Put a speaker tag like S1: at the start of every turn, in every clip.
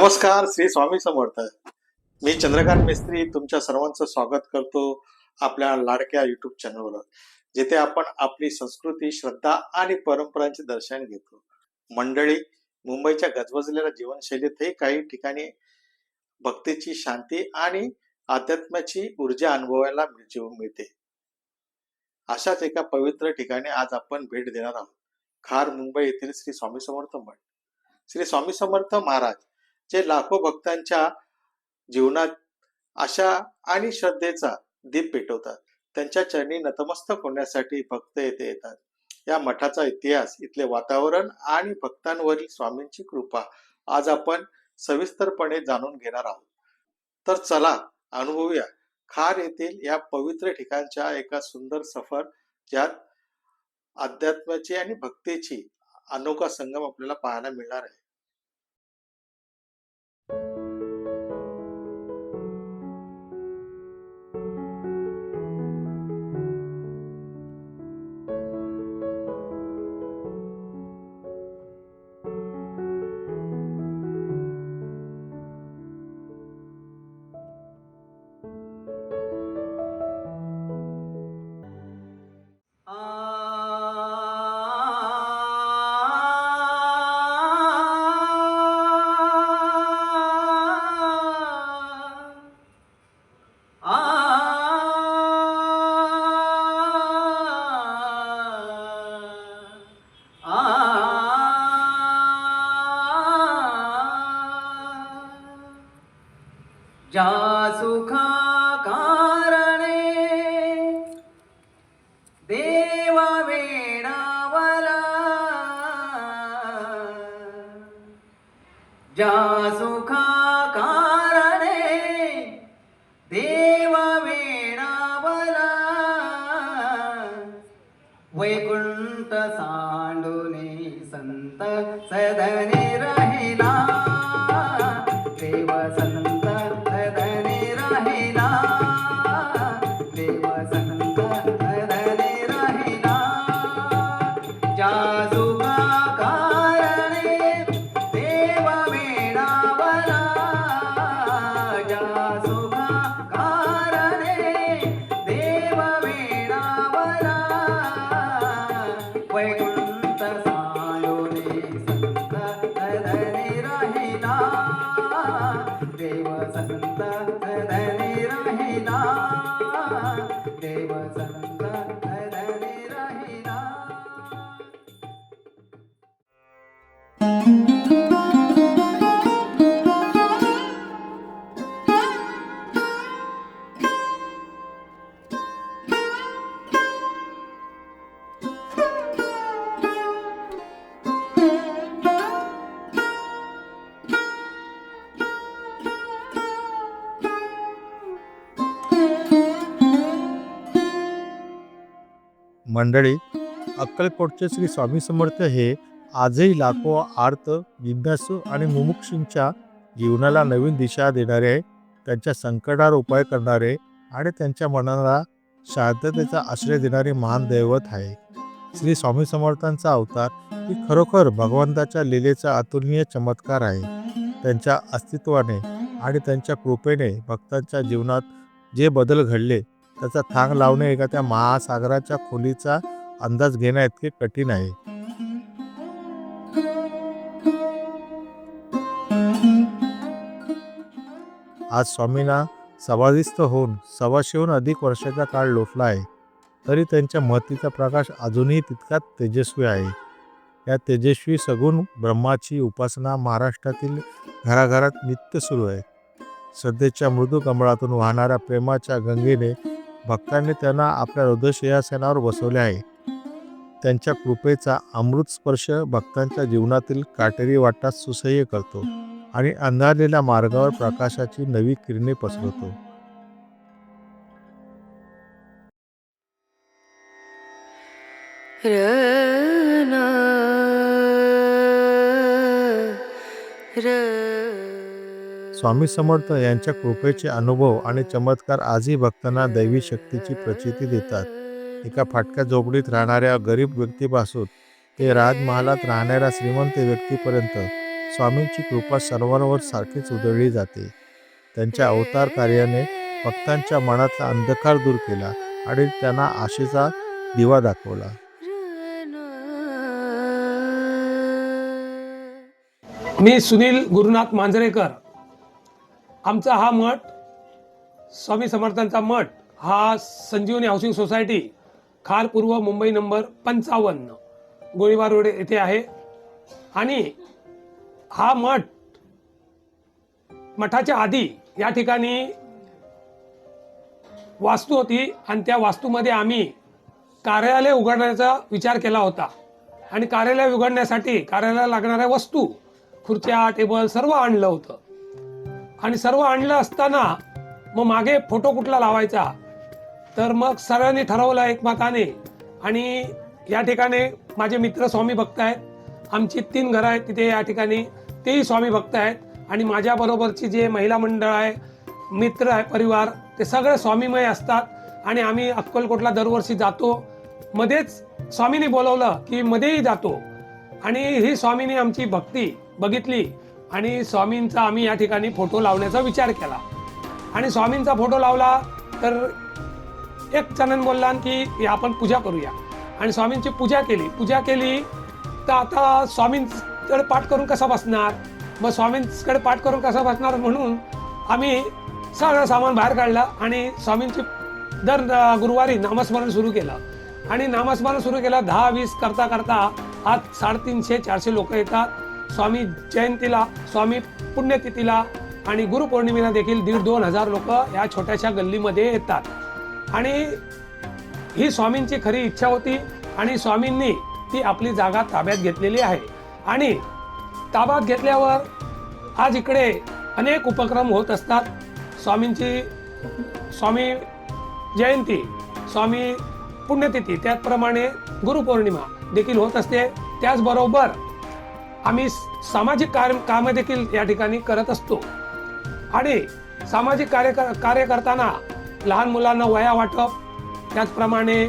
S1: नमस्कार श्री स्वामी समर्थ. मी चंद्रकांत मिस्त्री तुमच्या सर्वांचं स्वागत करतो आपल्या लाडक्या युट्यूब चॅनलवर जिथे आपण आपली संस्कृती श्रद्धा आणि परंपरांचे दर्शन घेतो. मंडळी मुंबईच्या गजबजलेल्या जीवनशैलीतही काही ठिकाणी भक्तीची शांती आणि अध्यात्माची ऊर्जा अनुभवायला मिळ- जीवन मिळते. अशाच एका पवित्र ठिकाणी आज आपण भेट देणार आहोत. खार मुंबई येथील श्री स्वामी समर्थ मठ श्री स्वामी समर्थ महाराज जे लाखो भक्तांच्या जीवनात आशा आणि श्रद्धेचा दीप पेटवतात. त्यांच्या चरणी नतमस्तक होण्यासाठी भक्त येथे येतात. या मठाचा इतिहास इथले वातावरण आणि भक्तांवरील स्वामींची कृपा आज आपण सविस्तरपणे जाणून घेणार आहोत. तर चला अनुभवूया. खार येथील या पवित्र ठिकाणच्या एका सुंदर सफर ज्यात अध्यात्माची आणि भक्तीची अनोखा संगम आपल्याला पाहायला मिळणार आहे.
S2: ज्या सुखा कारणे
S3: मंडळी अक्कलकोटचे श्री स्वामी समर्थ हे आजही लाखो आर्त जिज्ञासू आणि मुमुक्षूंच्या जीवनाला नवीन दिशा देणारे त्यांच्या संकटावर उपाय करणारे आणि त्यांच्या मनाला शांततेचा आश्रय देणारे महान दैवत आहे. श्री स्वामी समर्थांचा अवतार ही खरोखर भगवंताच्या लीलेचा अतुलनीय चमत्कार आहे. त्यांच्या अस्तित्वाने आणि त्यांच्या कृपेने भक्तांच्या जीवनात जे बदल घडले त्याचा थांग लावणे एका त्या महासागराच्या खोलीचा अंदाज घेण्या इतके कठीण आहे. आज स्वामींना सवाधिस्त होऊन सव्वाशेहून अधिक वर्षाचा काळ लोटला आहे. तरी त्यांच्या महतीचा प्रकाश अजूनही तितकाच तेजस्वी आहे. या तेजस्वी सगुण ब्रह्माची उपासना महाराष्ट्रातील घराघरात नित्य सुरू आहे. सध्याच्या मृदू कमळातून वाहणाऱ्या प्रेमाच्या गंगेने भक्तांनी त्यांना आपल्या हृदयसिंहासनावर बसवले आहे. त्यांच्या कृपेचा अमृत स्पर्श भक्तांच्या जीवनातील काटेरी वाटा सुसह्य करतो आणि अंधारलेल्या मार्गावर प्रकाशाची नवी किरणे पसरवतो.
S4: रना
S3: स्वामी समर्थ यांच्या कृपेचे अनुभव आणि चमत्कार आजही भक्तांना दैवी शक्तीची प्रचिती देतात. एका फाटक्या झोपडीत राहणाऱ्या गरीब व्यक्तीपासून ते राजमहालात राहणाऱ्या श्रीमंत व्यक्तीपर्यंत स्वामींची कृपा सर्वांवर सारखीच उधळली जाते. त्यांच्या अवतार कार्याने भक्तांच्या मनातला अंधकार दूर केला आणि त्यांना आशेचा दिवा दाखवला.
S5: मी सुनील गुरुनाथ मांजरेकर. आमचा हा मठ स्वामी समर्थांचा मठ हा संजीवनी हाऊसिंग सोसायटी खार पूर्व मुंबई नंबर पंचावन्न गोळीबार रोड येथे आहे. आणि हा मठ मठाच्या आधी या ठिकाणी वास्तू होती आणि त्या वास्तूमध्ये आम्ही कार्यालय उघडण्याचा विचार केला होता. आणि कार्यालय उघडण्यासाठी कार्यालयाला लागणाऱ्या वस्तू खुर्च्या टेबल सर्व आणलं होतं. आणि सर्व आणलं असताना मग मागे फोटो कुठला लावायचा? तर मग सगळ्यांनी ठरवलं एकमताने आणि या ठिकाणी माझे मित्र स्वामी भक्त आहेत. आमची तीन घरं आहेत तिथे या ठिकाणी. तेही स्वामी भक्त आहेत. आणि माझ्या बरोबरची जे महिला मंडळ आहे मित्र आहे परिवार ते सगळे स्वामीमय असतात. आणि आम्ही अक्कलकोटला दरवर्षी जातो. मध्येच स्वामींनी बोलवलं की मध्येही जातो. आणि ही स्वामीने आमची भक्ती बघितली. आणि स्वामींचा आम्ही या ठिकाणी फोटो लावण्याचा विचार केला. आणि स्वामींचा फोटो लावला तर एक जणांनी बोलला की आपण पूजा करूया. आणि स्वामींची पूजा केली. पूजा केली तर आता स्वामींकडे पाठ करून कसा बसणार? मग स्वामींकडे पाठ करून कसा बसणार म्हणून आम्ही सगळं सामान बाहेर काढलं आणि स्वामींची दर गुरुवारी नामस्मरण सुरू केलं. आणि नामस्मरण सुरू केलं दहा वीस करता करता आज साडेतीनशे चारशे लोक येतात. स्वामी जयंतीला स्वामी पुण्यतिथीला आणि गुरुपौर्णिमेला देखील दीड दोन हजार लोक या छोट्याशा गल्लीमध्ये येतात. आणि ही स्वामींची खरी इच्छा होती आणि स्वामींनी ती आपली जागा ताब्यात घेतलेली आहे. आणि ताब्यात घेतल्यावर आज इकडे अनेक उपक्रम होत असतात. स्वामींची स्वामी जयंती स्वामी पुण्यतिथी त्याचप्रमाणे गुरुपौर्णिमा देखील होत असते. त्याचबरोबर आम्ही सामाजिक कार्य कामं देखील या ठिकाणी करत असतो. आणि सामाजिक कार्य कार्य करताना लहान मुलांना वया वाटप त्याचप्रमाणे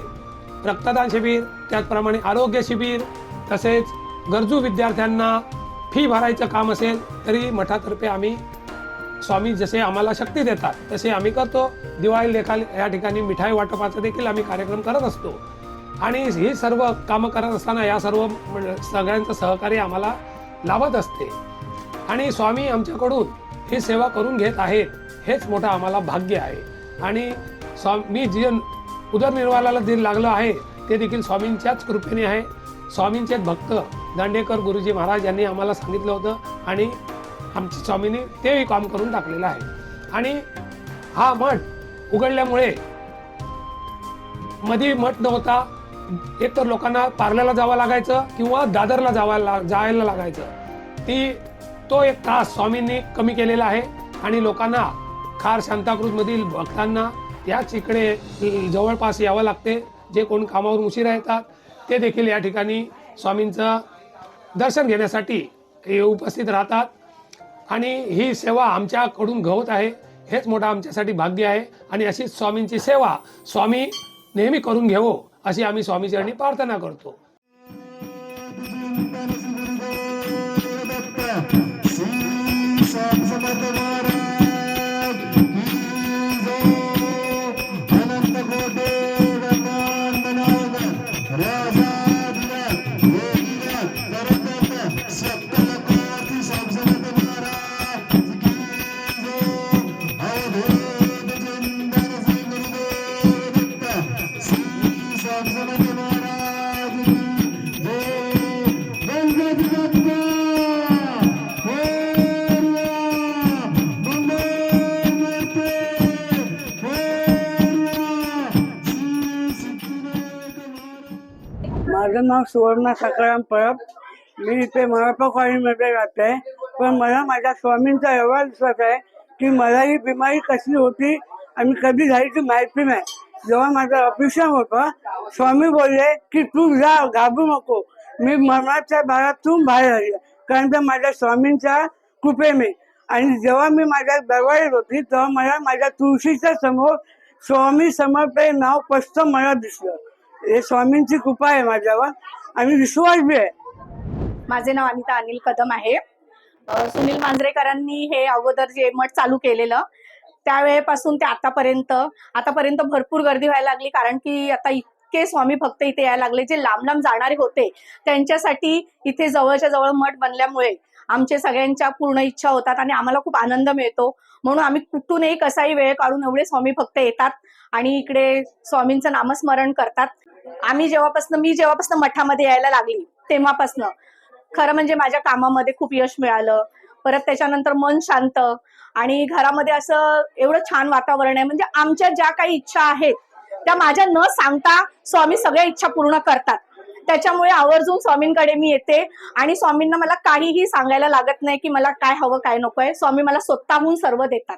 S5: रक्तदान शिबिर त्याचप्रमाणे आरोग्य शिबिर तसेच गरजू विद्यार्थ्यांना फी भरायचं काम असेल तरी मठातर्फे आम्ही स्वामी जसे आम्हाला शक्ती देतात तसे आम्ही करतो. दिवाळी लेखा या ठिकाणी मिठाई वाटपाचा देखील आम्ही कार्यक्रम करत असतो. आणि ही सर्व कामं करत असताना या सर्व म्हणजे सगळ्यांचं सहकार्य आम्हाला लाभत असते. आणि स्वामी आमच्याकडून ही सेवा करून घेत आहेत हेच मोठं आम्हाला भाग्य आहे. आणि स्वामी मी जे उदरनिर्वाहाला जे लागलं आहे ते देखील स्वामींच्याच कृपेने आहे. स्वामींचेच भक्त दांडेकर गुरुजी महाराज यांनी आम्हाला सांगितलं होतं आणि आमच्या स्वामींनी तेही काम करून टाकलेलं आहे. आणि हा मठ उघडल्यामुळे मध्ये मठ नव्हता एक तर लोकांना पार्ल्याला जावं लागायचं किंवा दादरला जावा जायला लागायचं. ती तो एक त्रास स्वामींनी कमी केलेला आहे आणि लोकांना खार शांताक्रूजमधील भक्तांना याच इकडे जवळपास यावं लागते. जे कोण कामावरून उशिरा येतात ते देखील या ठिकाणी स्वामींचं दर्शन घेण्यासाठी हे उपस्थित राहतात. आणि ही सेवा आमच्याकडून घवत आहे हेच मोठं आमच्यासाठी भाग्य आहे. आणि अशीच स्वामींची सेवा स्वामी नेहमी करून घेवो. अशी आम्ही स्वामीचरणी प्रार्थना करतो.
S6: माझं नाव सुवर्ण सकाराम परब. मी इथे मराठा कॉलनीमध्ये राहते. पण मला माझ्या स्वामींचा एवढा विश्वास आहे की मला ही बिमारी कशी होती आणि कधी झाली ती माहिती नाही. जेव्हा माझं ऑपरेशन होतं स्वामी बोलले की तू जा घाबरू नको. मी मरणाच्या भागातून बाहेर आली. कारण तर माझ्या स्वामींच्या कृपेने. आणि जेव्हा मी माझ्या दरबारीत होती तेव्हा मला माझ्या तुळशीच्या समोर स्वामी समर्पे नाव स्पष्ट मला दिसलं. हे स्वामींची कृपा आहे माझ्यावर. आणि विश्वास बी आहे.
S7: माझे नाव अनिता अनिल कदम आहे. अ, सुनील मांजरेकरांनी हे अगोदर जे मठ चालू केलेलं त्यावेळेपासून ते आतापर्यंत आतापर्यंत भरपूर गर्दी व्हायला लागली कारण की आता इतके स्वामी भक्त इथे यायला लागले जे लांब लांब जाणारे होते त्यांच्यासाठी इथे जवळच्या जवळ मठ बनल्यामुळे आमचे सगळ्यांच्या पूर्ण इच्छा होतात आणि आम्हाला खूप आनंद मिळतो. म्हणून आम्ही कुठूनही कसाही वेळ काढून एवढे स्वामी भक्त येतात आणि इकडे स्वामींचं नामस्मरण करतात. आम्ही जेव्हापासून मी जेव्हापासून मठामध्ये यायला लागली तेव्हापासनं. खरं म्हणजे माझ्या कामामध्ये खूप यश मिळालं. परत त्याच्यानंतर मन शांत आणि घरामध्ये असं एवढं छान वातावरण आहे. म्हणजे आमच्या ज्या काही इच्छा आहेत त्या माझ्या न सांगता स्वामी सगळ्या इच्छा पूर्ण करतात. त्याच्यामुळे आवर्जून स्वामींकडे मी येते आणि स्वामींना मला काहीही सांगायला लागत नाही की मला काय हवं काय नको आहे. स्वामी मला स्वतःहून सर्व देतात.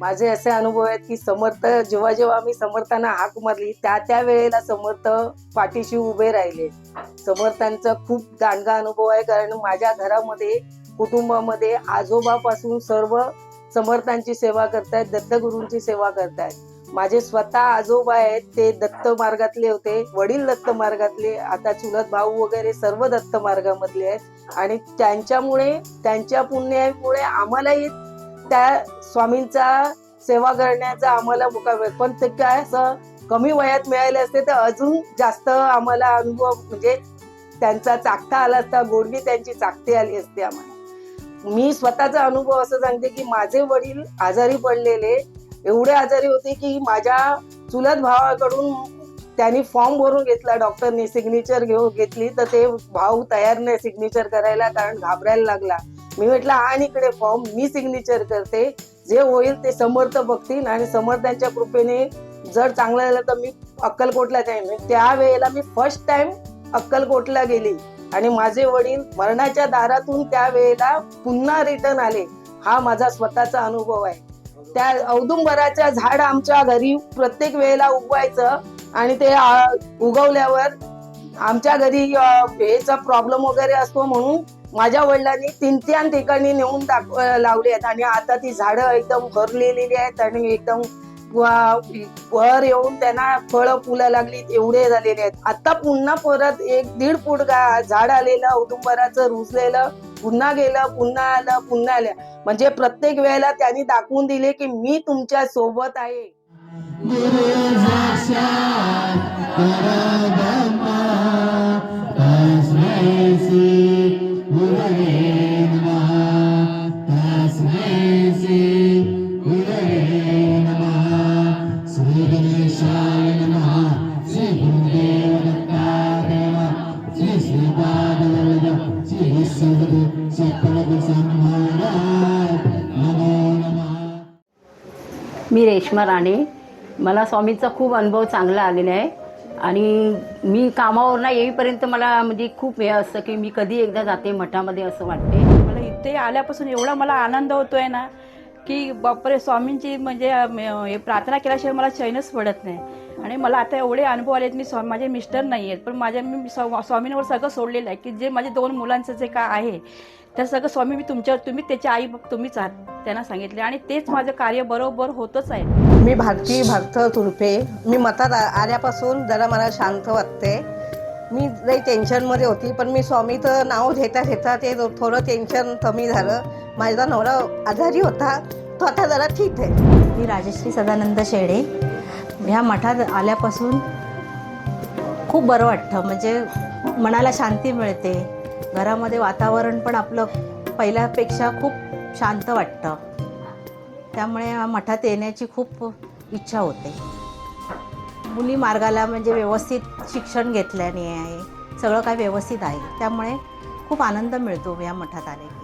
S8: माझे असे अनुभव आहेत की समर्थ जेव्हा जेव्हा मी समर्थांना हाक मारली त्या त्या वेळेला समर्थ पाठीशी उभे राहिले. समर्थांचा खूप दांडगा अनुभव आहे. कारण माझ्या घरामध्ये कुटुंबामध्ये आजोबापासून सर्व समर्थांची सेवा करतायत दत्तगुरूंची सेवा करतायत. माझे स्वतः आजोबा आहेत ते दत्त मार्गातले होते वडील दत्त मार्गातले आता चुलत भाऊ वगैरे सर्व दत्त मार्गामधले आहेत. आणि त्यांच्यामुळे त्यांच्या पुण्यामुळे आम्हालाही त्या स्वामींचा सेवा करण्याचा आम्हाला मुका मिळत. पण ते काय असं कमी वयात मिळाले असते तर अजून जास्त आम्हाला अनुभव म्हणजे त्यांचा चाकता आला असता गोडवी त्यांची चाकती आली असते आम्हाला. मी स्वतःचा अनुभव असं सांगते की माझे वडील आजारी पडलेले एवढे आजारी होते की माझ्या चुलत भावाकडून त्यांनी फॉर्म भरून घेतला डॉक्टरने सिग्नेचर घेऊन घेतली तर ते भाऊ तयार नाही सिग्नेचर करायला कारण घाबरायला लागला. मी म्हटलं आणि इकडे फॉर्म मी सिग्नेचर करते. जे होईल ते समर्थ बघतील आणि समर्थांच्या कृपेने जर चांगलं झालं तर मी अक्कलकोटला जाईन. त्या वेळेला मी फर्स्ट टाइम अक्कलकोटला गेली. आणि माझे वडील मरणाच्या दारातून त्या वेळेला पुन्हा रिटर्न आले. हा माझा स्वतःचा अनुभव आहे. त्या औदुंबराच्या झाड आमच्या घरी प्रत्येक वेळेला उगवायचं आणि ते उगवल्यावर आमच्या घरी हेचा प्रॉब्लेम वगैरे असतो म्हणून माझ्या वडिलांनी तीन तीन ठिकाणी नेऊन दाख लावली आहेत. आणि आता ती झाडं एकदम भरलेली आहेत आणि एकदम वर येऊन त्यांना फळं फुलं लागली एवढे झालेले आहेत. आता पुन्हा परत एक दीड फूट गा- झाड आलेलं औदुंबराचं रुजलेलं पुन्हा गेलं पुन्हा आलं पुन्हा आलं. म्हणजे प्रत्येक वेळेला त्यांनी दाखवून दिले की मी तुमच्यासोबत आहे.
S9: गुरु
S10: मी रेश्मा राणे. मला स्वामींचा खूप अनुभव चांगला आलेला आहे. आणि मी कामावर ना येईपर्यंत मला म्हणजे खूप हे असतं की मी कधी एकदा जाते मठामध्ये असं वाटते.
S11: मला इथे आल्यापासून एवढा मला आनंद होतोय ना की बापरे स्वामींची म्हणजे हे प्रार्थना केल्याशिवाय मला चैनच पडत नाही. आणि मला आता एवढे अनुभव आलेत मी स्वा माझे मिस्टर नाही आहेत पण माझ्या मी स्वा- स्वामींवर सगळं सोडलेलं आहे की जे माझे दोन मुलांचं जे काय आहे त्या सगळं स्वामी मी तुमच्या तुम्ही त्याच्या आई तुम्हीच आहात त्यांना सांगितले. आणि तेच माझं कार्य बरोबर होतच आहे.
S8: मी भारती भारत तुरपे मी मतात आल्यापासून जरा मला शांत वाटते मी लई टेन्शनमध्ये होती पण मी स्वामीचं नाव घेता घेता ते थोडं टेन्शन कमी झालं. माझा नवरा आजारी होता तो आता जरा ठीक आहे.
S9: मी राजश्री सदानंद शेडे ह्या मठात आल्यापासून खूप बरं वाटतं. म्हणजे मनाला शांती मिळते. घरामध्ये वातावरण पण आपलं पहिल्यापेक्षा खूप शांत वाटतं. त्यामुळे मठात येण्याची खूप इच्छा होते. मुली मार्गाला म्हणजे व्यवस्थित शिक्षण घेतल्याने आहे. सगळं काय व्यवस्थित आहे. त्यामुळे खूप आनंद मिळतो या मठात आले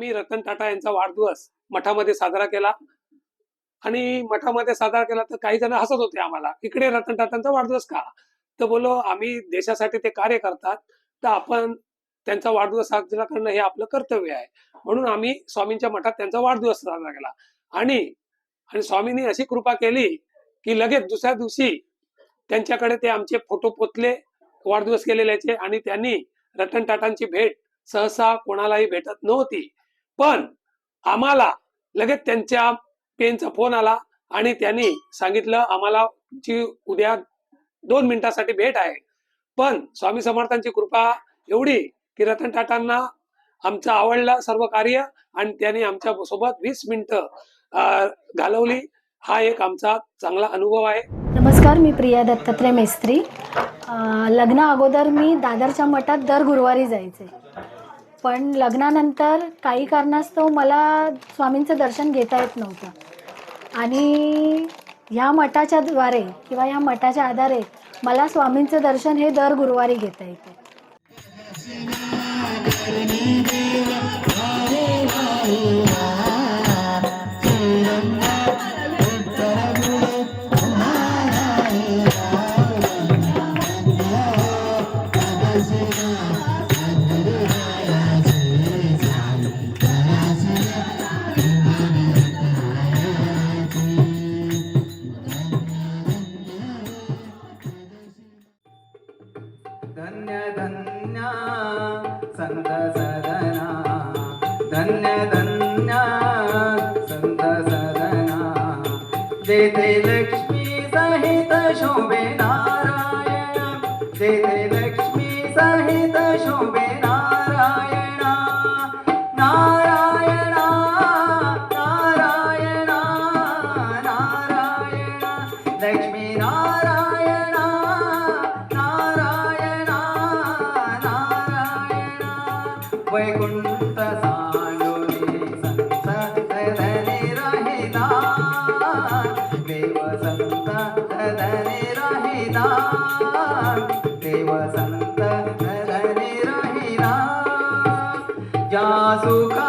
S5: आम्ही रतन टाटा यांचा वाढदिवस मठामध्ये साजरा केला. आणि मठामध्ये साजरा केला तर काही जण हसत होते आम्हाला. इकडे रतन टाटांचा वाढदिवस का? तर बोलो आम्ही देशासाठी ते कार्य करतात तर आपण त्यांचा वाढदिवस साजरा करणं हे आपलं कर्तव्य आहे. म्हणून आम्ही स्वामींच्या मठात त्यांचा वाढदिवस साजरा केला. आणि आणि स्वामींनी अशी कृपा केली की लगेच दुसऱ्या दिवशी त्यांच्याकडे ते आमचे फोटो पोचले वाढदिवस केलेल्याचे. आणि त्यांनी रतन टाटांची भेट सहसा कोणालाही भेटत नव्हती. पण आम्हाला लगेच त्यांच्या पेनचा फोन आला आणि त्यांनी सांगितलं आम्हाला जी उद्या दोन मिनिटासाठी भेट आहे. पण स्वामी समर्थांची कृपा एवढी की रतन टाटांना आमचं आवडलं सर्व कार्य आणि त्यांनी आमच्यासोबत वीस मिनिटं घालवली. हा एक आमचा चांगला अनुभव आहे.
S9: नमस्कार मी प्रिया दत्तात्रय मेस्त्री. लग्न लग्ना अगोदर मी दादरच्या मठात दर गुरुवारी जायचे. पण लग्नानंतर काही कारणास्तव मला स्वामींचं दर्शन घेता येत नव्हतं. आणि ह्या मठाच्या द्वारे किंवा ह्या मठाच्या आधारे मला स्वामींचं दर्शन हे दर गुरुवारी घेता येतं.
S2: लक्ष्मी सहित शोभेना देव संत सदनी राहिला ज्या सुखा